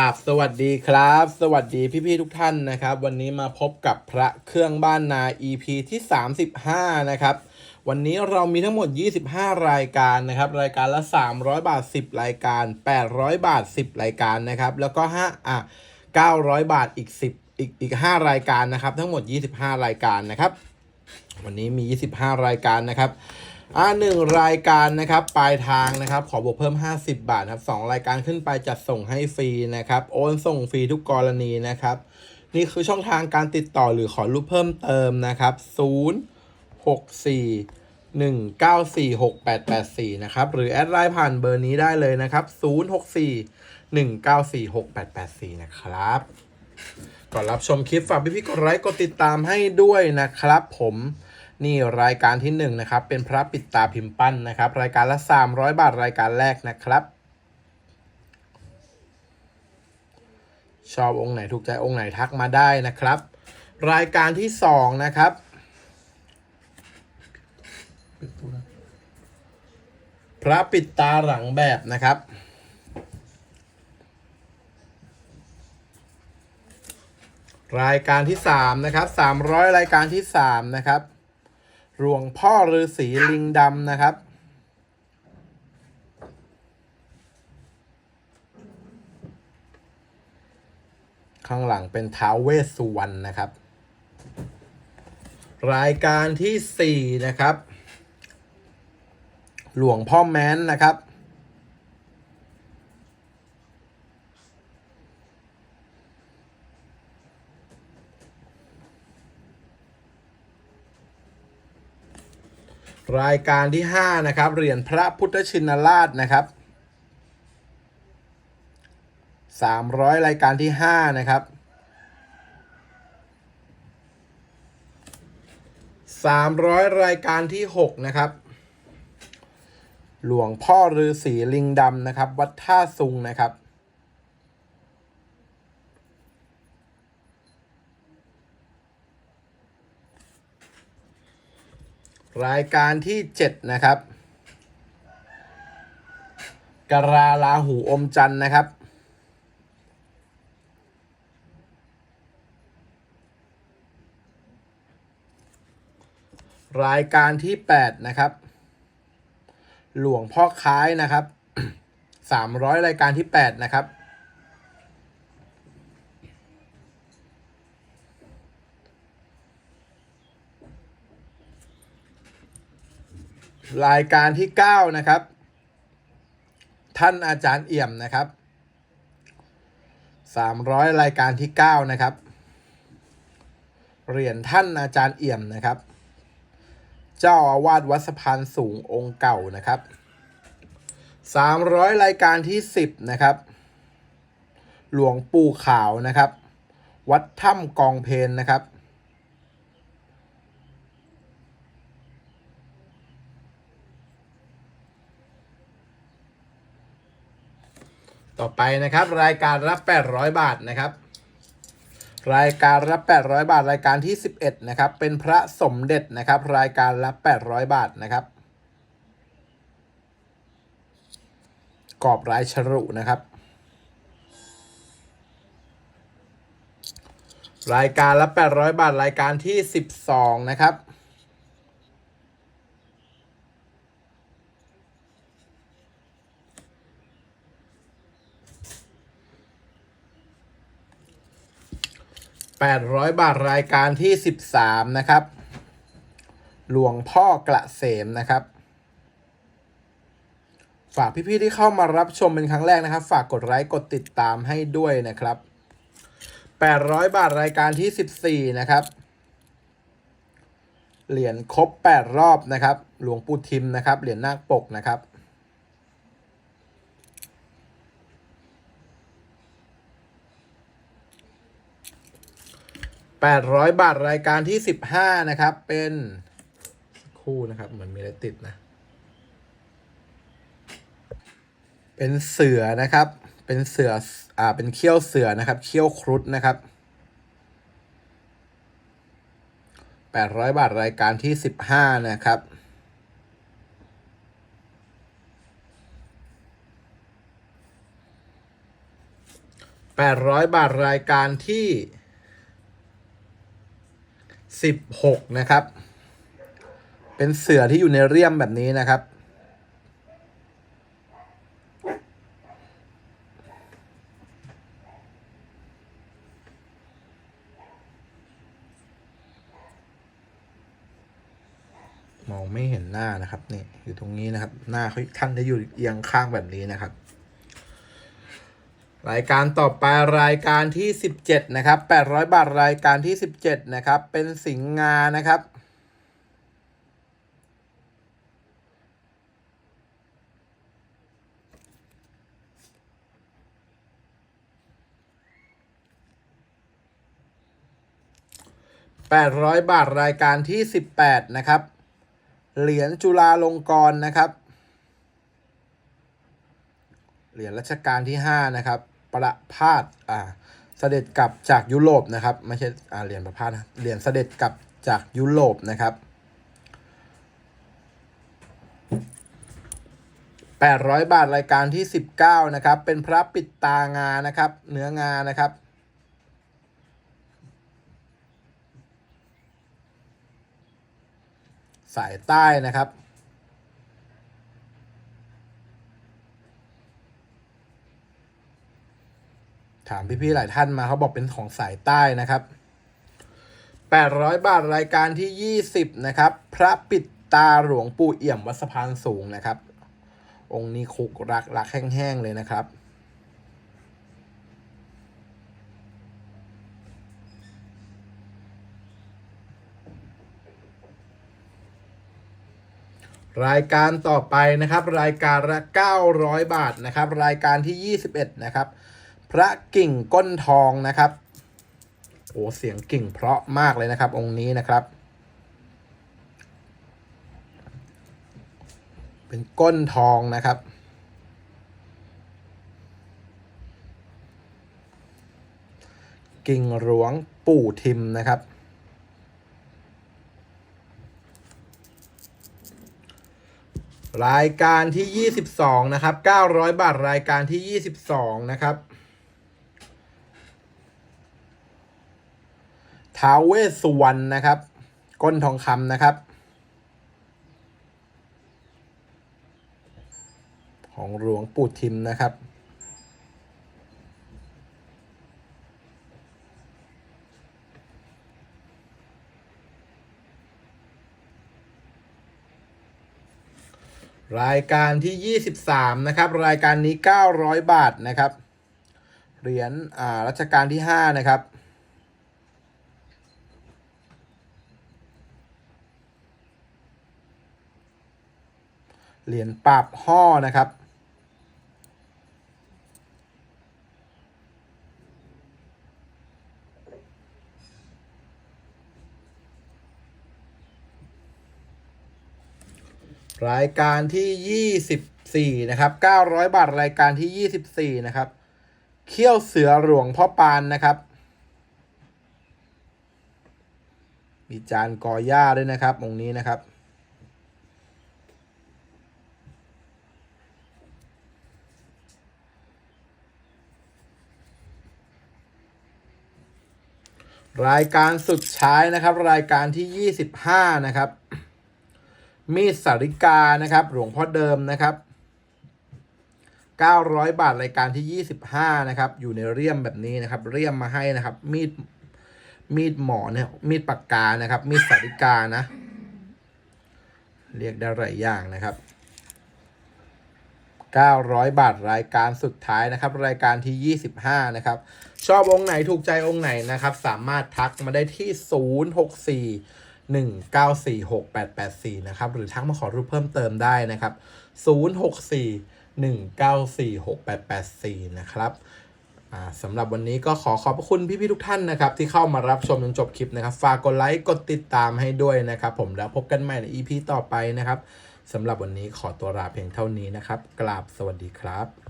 ครับสวัสดีครับ สวัสดีพี่ๆทุกท่านนะครับ วันนี้มาพบกับพระเครื่องบ้านนา EP ที่ 35 นะครับ วันนี้เรามีทั้งหมด 25 รายการนะครับ รายการละ 300 บาท 10 รายการ 800 บาท 10 รายการนะครับ แล้วก็5อะ900 บาทอีก 10 อีกอีก 5 รายการนะครับ ทั้งหมด 25 รายการนะครับ วันนี้มี 25 รายการนะครับ อ่าหนึ่งรายการนะครับปลายทางนะครับ ขอบวกเพิ่ม 50 บาทครับสองรายการขึ้นไปจัดส่งให้ฟรีนะครับ โอนส่งฟรีทุกกรณีนะครับ นี่คือช่องทางการติดต่อหรือขอรูปเพิ่มเติมนะครับ 0 6 4 1 9 4 6 8 8 4 นะครับ หรือแอดไลน์ผ่านเบอร์นี้ได้เลยนะครับ 0 6 4 1 9 4 6 8 8 4 นะครับก่อนรับชมคลิปฝากพี่ๆกดไลค์กดติดตามให้ด้วยนะครับผม นี่รายการที่หนึ่งนะครับเป็นพระปิดตาพิมพ์ปั้นนะครับ รายการละ 300 บาทรายการแรกนะครับ ชอบองค์ไหนถูกใจองค์ไหนทักมาได้นะครับ รายการที่สองนะครับพระปิดตาหลังแบบนะครับ รายการที่สามนะครับสามร้อยรายการที่สามนะครับ หลวงพ่อฤาษีลิงดำนะครับ ข้างหลังเป็นท้าวเวสสุวรรณนะครับ รายการที่สี่นะครับ หลวงพ่อแม้นนะครับ รายการที่ห้านะครับ เหรียญพระพุทธชินราชนะครับสามร้อยรายการที่ห้านะครับสามร้อยรายการที่หกนะครับ หลวงพ่อฤาษีลิงดำนะครับ วัดท่าซุงนะครับ รายการที่เจ็ดนะครับกราลาหูอมจันนะครับ รายการที่แปดนะครับ หลวงพ่อค้ายนะครับสามร้อยรายการที่แปดนะครับ รายการที่เก้านะครับ ท่านอาจารย์เอี่ยมนะครับสามร้อยรายการที่เก้านะครับ เหรียญท่านอาจารย์เอี่ยมนะครับ เจ้าอาวาสวัดสะพานสูงองค์เก่านะครับสามร้อยรายการที่สิบนะครับ หลวงปู่ขาวนะครับ วัดถ้ำกองเพนนะครับ ต่อไปนะครับ รายการรับ 800 บาทนะครับ รายการรับ 800 บาท รายการที่ 11 นะครับ เป็นพระสมเด็จนะครับ รายการรับ 800 บาทนะครับ กรอบลายฉรุนะครับ รายการละ800 บาท รายการที่ 12 นะครับ 800 บาทรายการที่ 13 นะครับ หลวงพ่อกระเสมนะครับ ฝากพี่ๆที่เข้ามารับชมเป็นครั้งแรกนะครับ ฝากกดไลค์กดติดตามให้ด้วยนะครับ 800 บาทรายการที่ 14 นะครับ เหรียญครบ 8 รอบนะครับ หลวงปู่ทิมนะครับ เหรียญนาคปกนะครับ 800 บาทรายการที่ 15 นะครับ เป็นคู่นะครับ เหมือนมีอะไรติดนะ เป็นเสือนะครับ เป็นเสืออ่าเป็นเขี้ยวเสือนะครับ เขี้ยวครุฑนะครับ 800 บาทรายการที่ 15 นะครับ800 บาทรายการที่ 16นะครับ เป็นเสือที่อยู่ในเรียมแบบนี้นะครับ มองไม่เห็นหน้านะครับนี่อยู่ตรงนี้นะครับ หน้าเขาท่านจะอยู่เอียงข้างแบบนี้นะครับ รายการต่อไปรายการที่ 17 นะครับ 800 บาทรายการที่ 17 นะครับ เป็นสิงห์งานะครับ 800 บาทรายการที่ 18 นะครับ เหรียญจุฬาลงกรณ์นะครับ เหรียญรัชกาลที่ 5 นะครับ ประพาสอ่าเสด็จกลับจากยุโรปนะครับ ไม่ใช่อ่าเหรียญประพาสนะเหรียญเสด็จกลับจากยุโรปนะครับ800 บาทรายการที่ 19 นะครับ เป็นพระปิดตางานะครับ เนื้องานะครับ สายใต้นะครับ ถามพี่ๆหลายท่านมาเขาบอกเป็นของสายใต้นะครับ800 บาทรายการที่ 20 นะครับ พระปิดตาหลวงปู่เอี่ยมวัดสะพานสูงนะครับ องค์นี้คุกรักรักแห้งๆเลยนะครับ รายการต่อไปนะครับ รายการละ 900 บาทนะครับ รายการที่ 21 นะครับ พระกิ่งก้นทองนะครับโอ้เสียงกิ่งเพราะมากเลยนะครับ องค์นี้นะครับ เป็นก้นทองนะครับ กิ่งหลวงปู่ทิมนะครับ รายการที่ 22 นะครับ 900 บาทรายการที่ 22 นะครับ ท้าวเวสสุวรรณนะครับ ก้นทองคำนะครับ ของหลวงปู่ทิมนะครับรายการที่ 23 นะครับ รายการนี้ 900 บาทนะครับ เหรียญอ่ารัชกาลที่ 5 นะครับ เหรียญปราบห่อนะครับ รายการที่ 24 นะครับ 900 บาท รายการที่ 24 นะครับ เขี้ยวเสือหลวงพ่อปานนะครับ มีจานกอหญ้าด้วยนะครับองค์นี้นะครับ รายการสุดท้ายนะครับ รายการที่ 25 นะครับ มีดสาริกานะครับ หลวงพ่อเดิมนะครับ 900 บาทรายการที่ 25 นะครับ อยู่ในเรียมแบบนี้นะครับ เรียมมาให้นะครับ มีดมีดหมอเนี่ยมีดปากกานะครับ มีดสาริกานะ เรียกได้หลายอย่างนะครับ 900 บาทรายการสุดท้ายนะครับ รายการที่ 25 นะครับ ชอบองค์ไหนถูกใจองค์ไหนนะครับ สามารถทักมาได้ที่ 064 1946884 นะครับ หรือทักมาขอรูปเพิ่มเติมได้นะครับ 064 1946884 นะครับสำหรับวันนี้ก็ขอขอบพระคุณพี่ๆทุกท่านนะครับ ที่เข้ามารับชมจนจบคลิปนะครับ ฝากกดไลค์กดติดตามให้ด้วยนะครับ ผมแล้วพบกันใหม่ใน EP ต่อไปนะครับ สำหรับวันนี้ขอตัวลาเพียงเท่านี้นะครับ กราบสวัสดีครับ